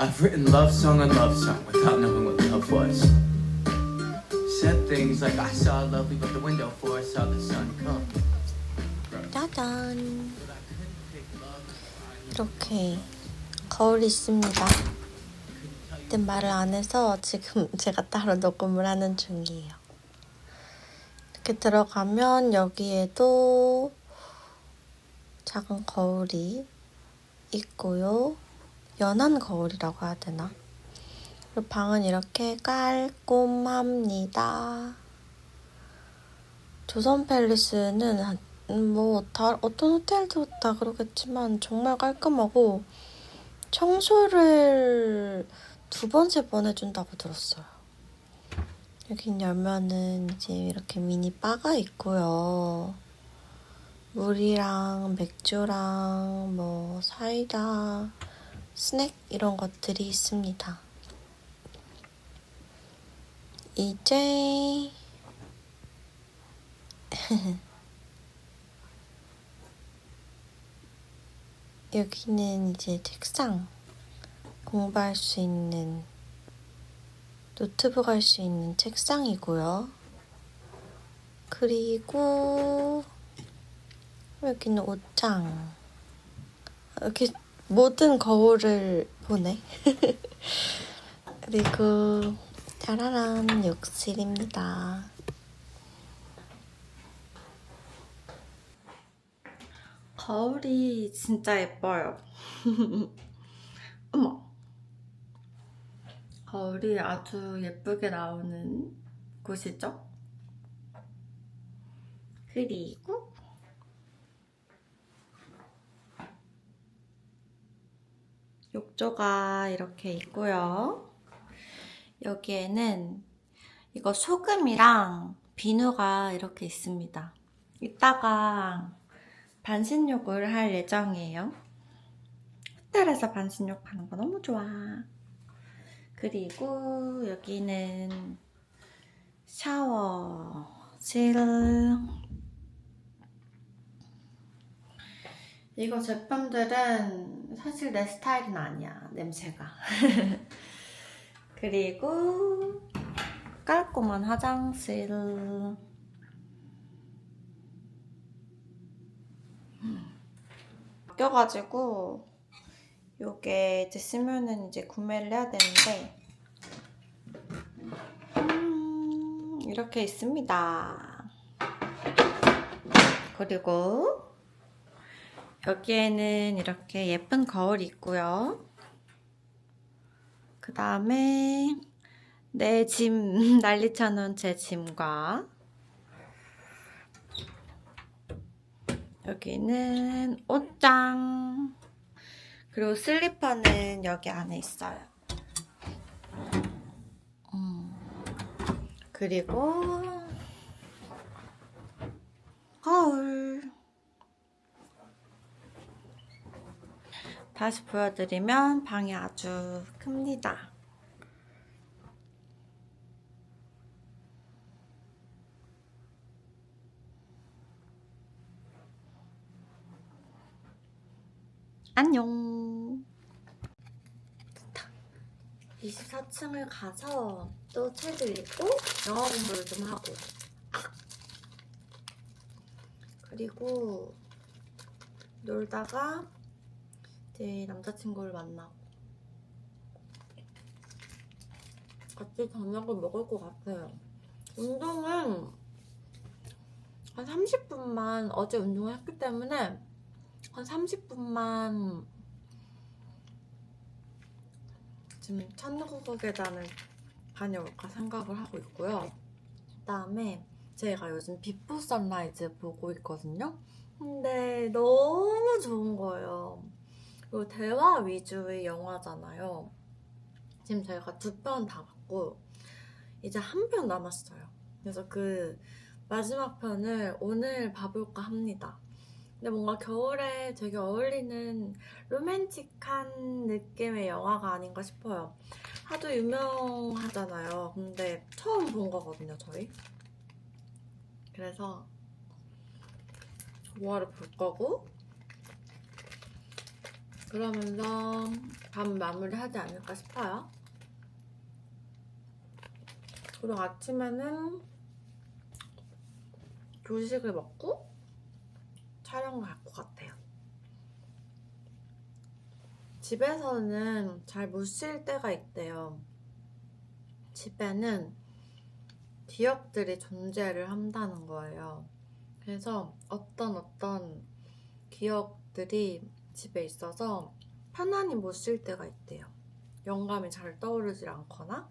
I've written love song on love song without knowing what love was. Said things like I saw a lovely but the window for I saw the sun come. 짜잔. Love. 이렇게 거울이 있습니다. 근데 말을 안 해서 지금 제가 따로 녹음을 하는 중이에요. 이렇게 들어가면 여기에도 작은 거울이 있고요. 연한 거울이라고 해야 되나? 그리고 방은 이렇게 깔끔합니다. 조선 팰리스는 뭐, 다, 어떤 호텔도 다 그러겠지만 정말 깔끔하고 청소를 두 번, 세 번 해준다고 들었어요. 여긴 열면은 이제 이렇게 미니 바가 있고요. 물이랑 맥주랑 뭐 사이다, 스낵 이런 것들이 있습니다. 이제 여기는 이제 책상 공부할 수 있는 노트북 할 수 있는 책상이고요. 그리고 여기는 옷장. 이렇게 모든 거울을 보네. 그리고 짜라란 욕실입니다. 거울이 진짜 예뻐요. 어머. 거울이 아주 예쁘게 나오는 곳이죠. 그리고 욕조가 이렇게 있고요. 여기에는 이거 소금이랑 비누가 이렇게 있습니다. 이따가 반신욕을 할 예정이에요. 호텔에서 반신욕 하는 거 너무 좋아. 그리고 여기는 샤워실. 이거 제품들은 사실 내 스타일은 아니야, 냄새가. 그리고 깔끔한 화장실. 바뀌어가지고 요게 이제 쓰면은 이제 구매를 해야 되는데 음, 이렇게 있습니다. 그리고 여기에는 이렇게 예쁜 거울이 있고요. 그 다음에 내 짐 난리쳐 놓은 제 짐과 여기는 옷장 그리고 슬리퍼는 여기 안에 있어요. 음. 그리고 거울 다시 보여드리면 방이 아주 큽니다. 안녕. 24층을 가서 또 책을 읽고 영어 공부를 좀 하고 그리고 놀다가 이제 남자친구를 만나고 같이 저녁을 먹을 것 같아요. 운동은 한 30분만 어제 운동을 했기 때문에 한 30분만 지금 천국어 계단을 다녀올까 생각을 하고 있고요. 그다음에 제가 요즘 비포 선라이즈 보고 있거든요. 근데 너무 좋은 거예요. 그리고 대화 위주의 영화잖아요. 지금 저희가 두 편 다 봤고 이제 한 편 남았어요. 그래서 그 마지막 편을 오늘 봐볼까 합니다. 근데 뭔가 겨울에 되게 어울리는 로맨틱한 느낌의 영화가 아닌가 싶어요. 하도 유명하잖아요. 근데 처음 본 거거든요, 저희. 그래서 조화를 볼 거고 그러면서 밤 마무리하지 않을까 싶어요. 그리고 아침에는 조식을 먹고 촬영을 갈 것 같아요. 집에서는 잘 못 쉴 때가 있대요. 집에는 기억들이 존재를 한다는 거예요. 그래서 어떤 어떤 기억들이 집에 있어서 편안히 못 쉴 때가 있대요. 영감이 잘 떠오르질 않거나,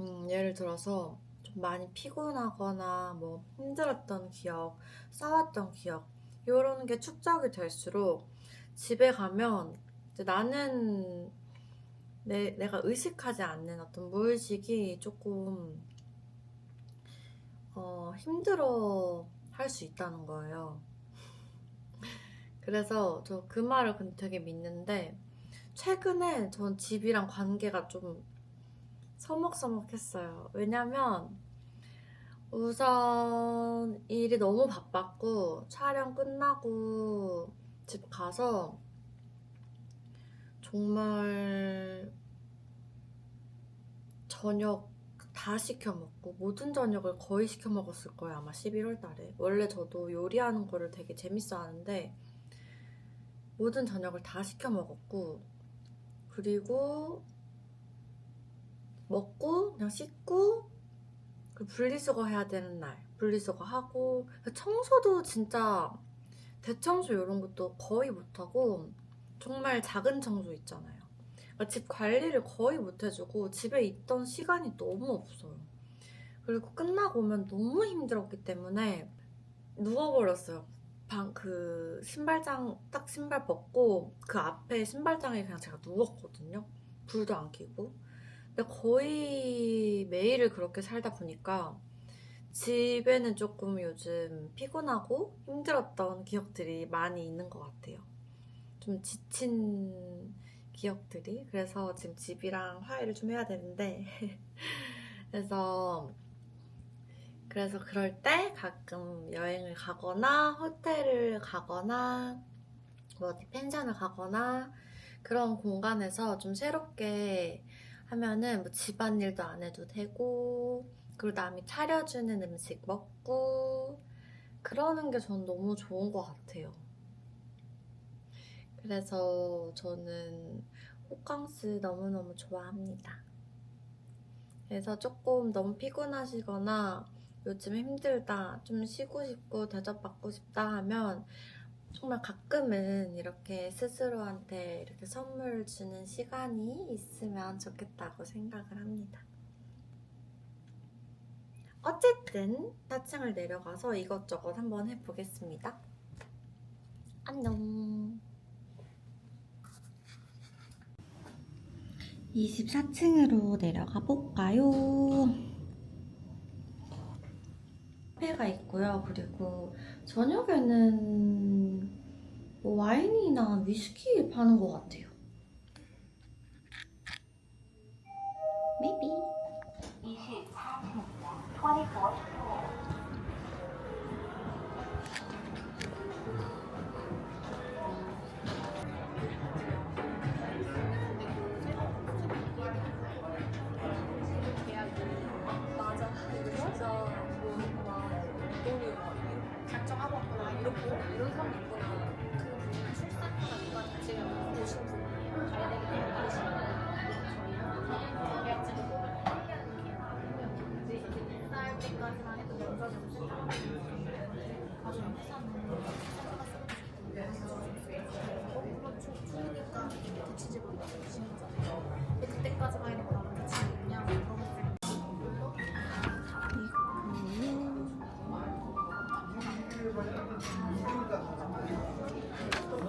음, 예를 들어서 좀 많이 피곤하거나 뭐 힘들었던 기억, 싸웠던 기억 이런 게 축적이 될수록 집에 가면 나는 내, 내가 의식하지 않는 어떤 무의식이 조금 어, 힘들어 할 수 있다는 거예요. 그래서 저 그 말을 근데 되게 믿는데 최근에 전 집이랑 관계가 좀 서먹서먹했어요. 왜냐면 우선 일이 너무 바빴고 촬영 끝나고 집 가서 정말 저녁 다 시켜 먹고 모든 저녁을 거의 시켜 먹었을 거예요 아마 11월 달에 원래 저도 요리하는 거를 되게 재밌어 하는데 모든 저녁을 다 시켜 먹었고 그리고 먹고 그냥 씻고 그리고 분리수거 해야 되는 날 분리수거 하고 청소도 진짜 대청소 이런 것도 거의 못하고 정말 작은 청소 있잖아요. 그러니까 집 관리를 거의 못해주고 집에 있던 시간이 너무 없어요. 그리고 끝나고 오면 너무 힘들었기 때문에 누워버렸어요. 방 그 신발장 딱 신발 벗고 그 앞에 신발장에 그냥 제가 누웠거든요. 불도 안 켜고. 근데 거의 매일을 그렇게 살다 보니까 집에는 조금 요즘 피곤하고 힘들었던 기억들이 많이 있는 것 같아요. 좀 지친 기억들이. 그래서 지금 집이랑 화해를 좀 해야 되는데. 그래서, 그래서 그럴 때 가끔 여행을 가거나, 호텔을 가거나, 뭐 어디 펜션을 가거나, 그런 공간에서 좀 새롭게 하면은 뭐 집안일도 안 해도 되고, 그리고 남이 차려주는 음식 먹고, 그러는 게 전 너무 좋은 것 같아요. 그래서 저는 호캉스 너무너무 좋아합니다. 그래서 조금 너무 피곤하시거나 요즘 힘들다, 좀 쉬고 싶고 대접받고 싶다 하면 정말 가끔은 이렇게 스스로한테 이렇게 선물 주는 시간이 있으면 좋겠다고 생각을 합니다. 어쨌든 4층을 내려가서 이것저것 한번 해보겠습니다. 안녕. 24층으로 내려가 볼까요? 카페가 있고요. 그리고 저녁에는 뭐 와인이나 위스키 파는 것 같아요.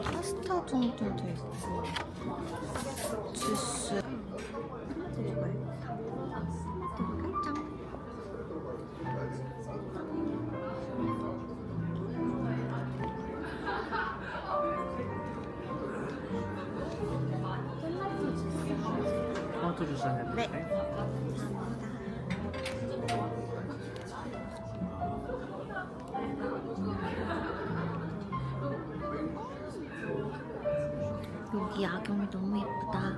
파스타 정도도 있고 주스 네. 네. 여기 이 야경이 너무 예쁘다.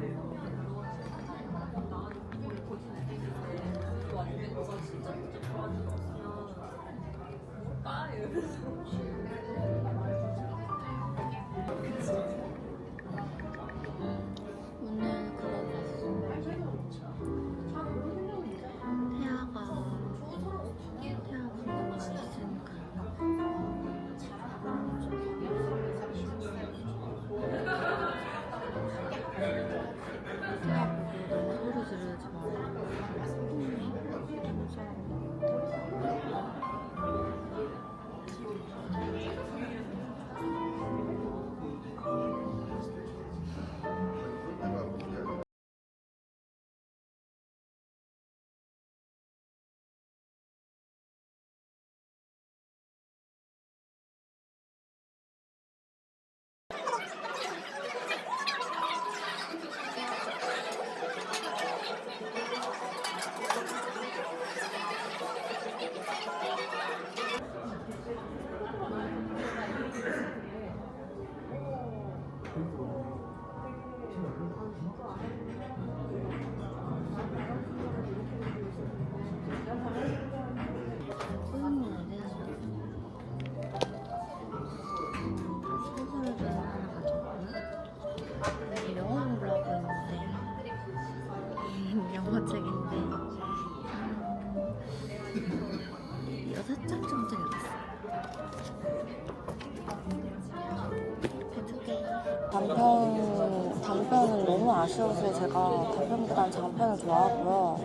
아쉬워서 제가 단편보다는 장편을 좋아하고요.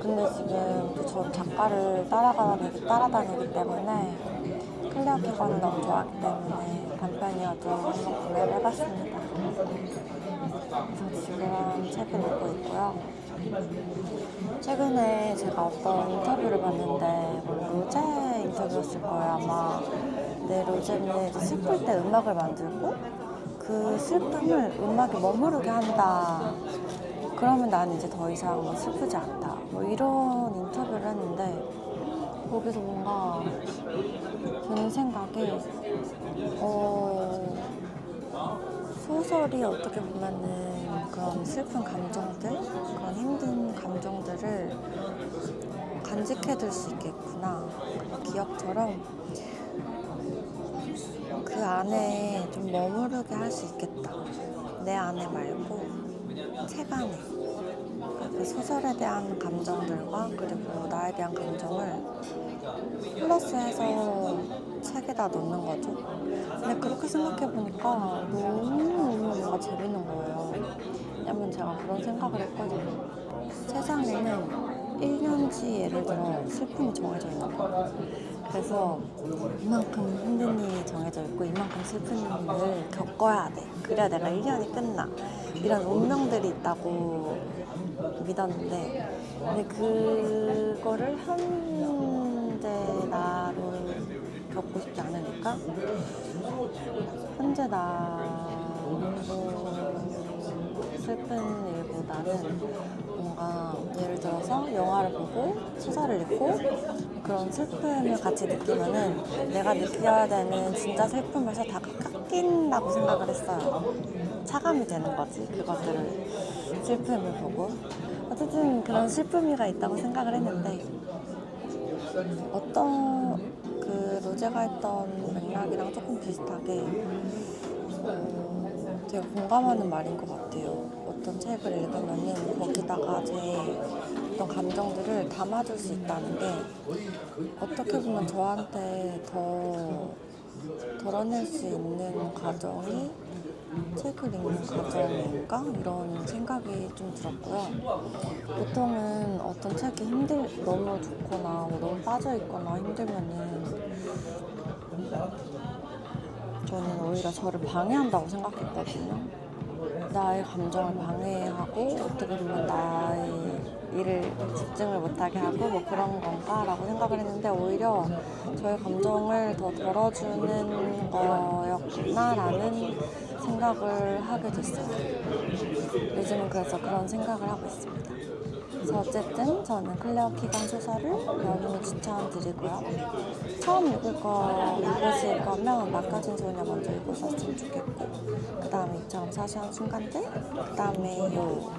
근데 지금 또전 작가를 따라다니기, 따라다니기 때문에 클레어 기관을 너무 좋아하기 때문에 단편이어도 한번 구매를 해봤습니다. 그래서 지금 책을 읽고 있고요. 최근에 제가 어떤 인터뷰를 봤는데 뭐 로제 인터뷰였을 거예요 아마. 네, 로제는 슬플 때 음악을 만들고 그 슬픔을 음악에 머무르게 한다. 그러면 나는 이제 더 이상 뭐 슬프지 않다. 뭐 이런 인터뷰를 했는데 거기서 뭔가 드는 생각이 어, 소설이 어떻게 보면은 그런 슬픈 감정들, 그런 힘든 감정들을 간직해둘 수 있겠구나. 기억처럼 그 안에 좀 머무르게 할 수 있겠다. 내 안에 말고 책 안에. 그 소설에 대한 감정들과 그리고 나에 대한 감정을 플러스해서 책에다 넣는 거죠. 근데 그렇게 생각해 보니까 너무 뭔가 재밌는 거예요. 왜냐면 제가 그런 생각을 했거든요. 세상에는 1년치 예를 들어 슬픔이 정해져 있는 거예요. 그래서 이만큼 힘든 일이 정해져 있고 이만큼 슬픈 일을 겪어야 돼. 그래야 내가 1년이 끝나. 이런 운명들이 있다고 믿었는데 근데 그거를 현재 나로 겪고 싶지 않으니까 현재 나로 슬픈 일보다는 뭔가 예를 들어서 영화를 보고 소설을 읽고 그런 슬픔을 같이 느끼면은 내가 느껴야 되는 진짜 슬픔에서 다 깎인다고 생각을 했어요. 차감이 되는 거지 그것들을 슬픔을 보고 어쨌든 그런 슬픔이가 있다고 생각을 했는데 어떤 그 로제가 했던 맥락이랑 조금 비슷하게 어, 되게 공감하는 말인 것 같아요. 어떤 책을 읽으면은 거기다가 제 어떤 감정들을 담아줄 수 있다는 게 어떻게 보면 저한테 더 덜어낼 수 있는 과정이 책을 읽는 과정인가 이런 생각이 좀 들었고요. 보통은 어떤 책이 힘들 너무 좋거나 뭐 너무 빠져 있거나 힘들면은 저는 오히려 저를 방해한다고 생각했거든요. 나의 감정을 방해하고 어떻게 보면 나의 일을 집중을 못하게 하고 뭐 그런 건가라고 생각을 했는데 오히려 저의 감정을 더 덜어주는 거였구나라는 생각을 하게 됐어요. 요즘은 그래서 그런 생각을 하고 있습니다. 그래서 어쨌든 저는 클레어 키건 소설을 너무 추천드리고요. 처음 읽을 거 읽으실 거면 막가진 소녀 먼저 읽으셨으면 좋겠고 그 다음에 이처럼 사소한 순간들 그 다음에 요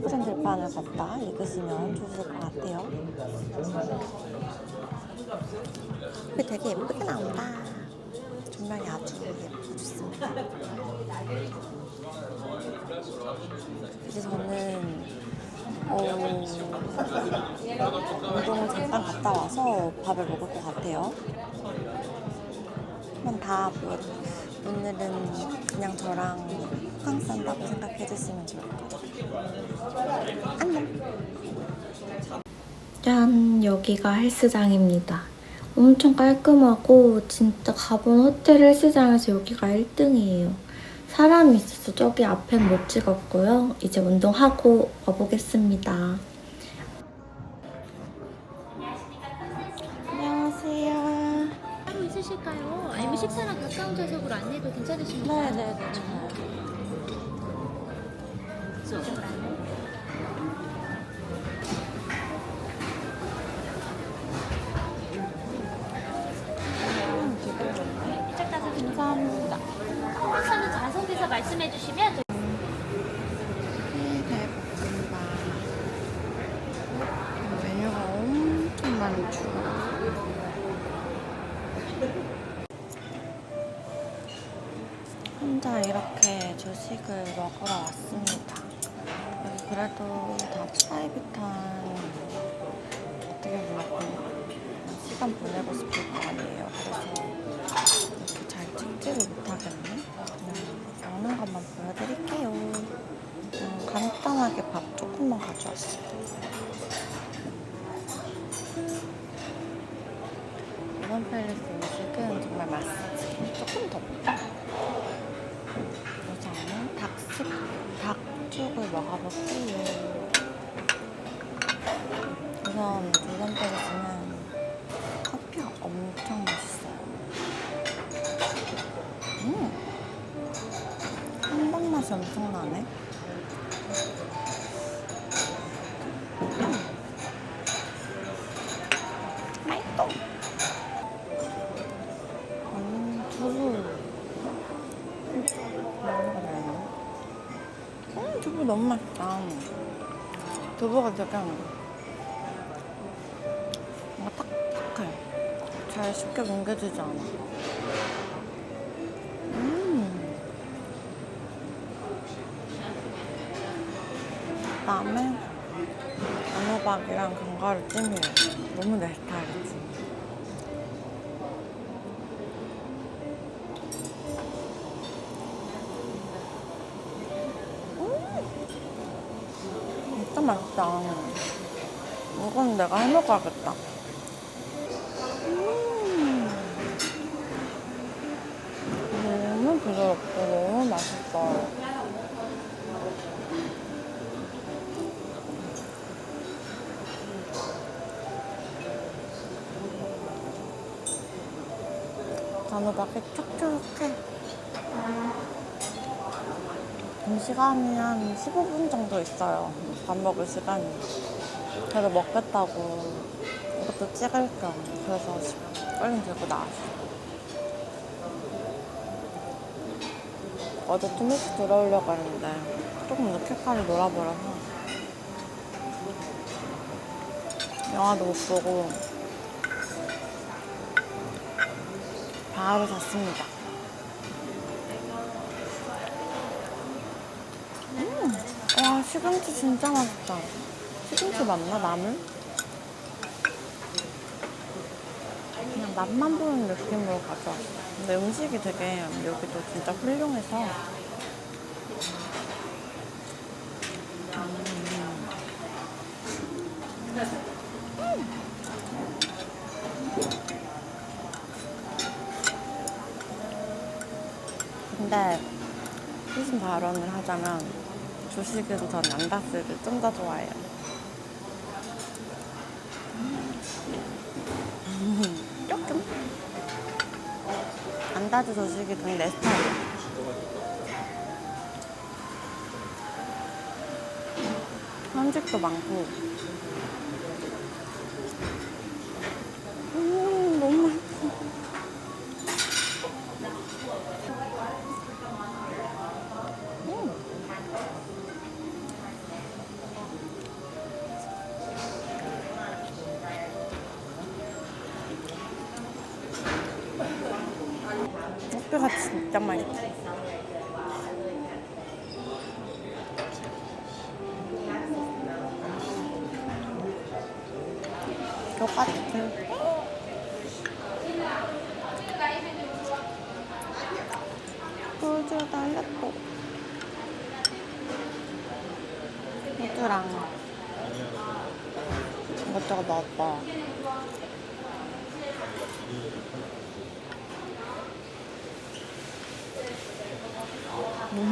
푸른 들판을 걷다 읽으시면 좋으실 것 같아요. 그 되게 예쁘게 나온다. 조명이 아주 예쁘고 좋습니다. 이제 저는 어, 운동을 잠깐 갔다 와서 밥을 먹을 것 같아요. 한번 다 보- 오늘은 그냥 저랑 호캉스 한다고 생각해 주시면 좋을 것 같아요. 안녕. 짠, 여기가 헬스장입니다. 엄청 깔끔하고 진짜 가본 호텔 헬스장에서 여기가 1등이에요. 사람이 있어서 저기 앞엔 못 찍었고요. 이제 운동하고 와보겠습니다. 말씀해 주시면 저희 네. 혼자 이렇게 조식을 먹으러 왔습니다. 여기 그래도 다 프라이빗한 어떻게 보면 시간 보내고 싶을 거 아니에요. 그래서 이렇게 잘 찍지를 못하겠네. 이번 팰리스 음식은 정말 맛있지. 조금 덥다. 우선은 닭식, 닭죽을 먹어볼게요. 우선 두번 팰리스는 커피가 엄청 맛있어요. 음! 한방 맛이 엄청 나네. 두부가 되게 뭔가 탁탁해. 잘 쉽게 뭉개지지 않아. 음. 그다음에 단호박이랑 견과류 찜이에요. 너무 내 스타일이지. 맛있다. 이건 내가 해 먹어야겠다. 음. 너무 부드럽고 너무 맛있어. 단호박이 촉촉해. 음, 시간이 한 15분 정도 있어요. 밥 먹을 시간이. 그래서 먹겠다고 이것도 찍을 겸 그래서 얼른 들고 나왔어. 어제 좀 일찍 들어오려고 했는데 조금 늦게까지 놀아버려서 영화도 못 보고 바로 잤습니다. 음, 와 시금치 진짜 맛있다. 시금치 맞나 나물? 그냥 맛만 보는 느낌으로 가져왔어. 근데 음식이 되게 여기도 진짜 훌륭해서 근데 무슨 발언을 하자면 조식에도 전 안다스를 좀 더 좋아해요. 음, 조금. 안다즈 조식이 되게 내 스타일이야. 한식도 많고. 요거트. 소주 달렸고. 소주랑 이것저것 넣었다.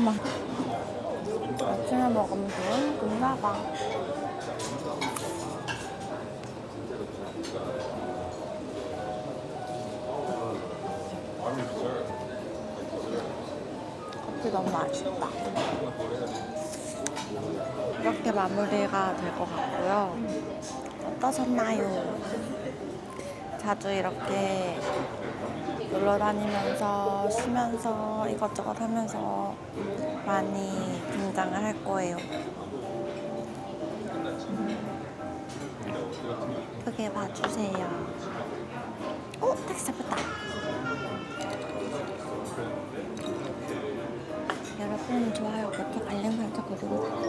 맛있어. 아침에 먹으면 좋은 금사과. 커피 너무 맛있다. 이렇게 마무리가 될 것 같고요. 어떠셨나요? 자주 이렇게 놀러 다니면서 쉬면서 이것저것 하면서 많이 등장을 할 거예요. 크게 봐주세요. 여러분 좋아요, 구독, 알림 설정 그리고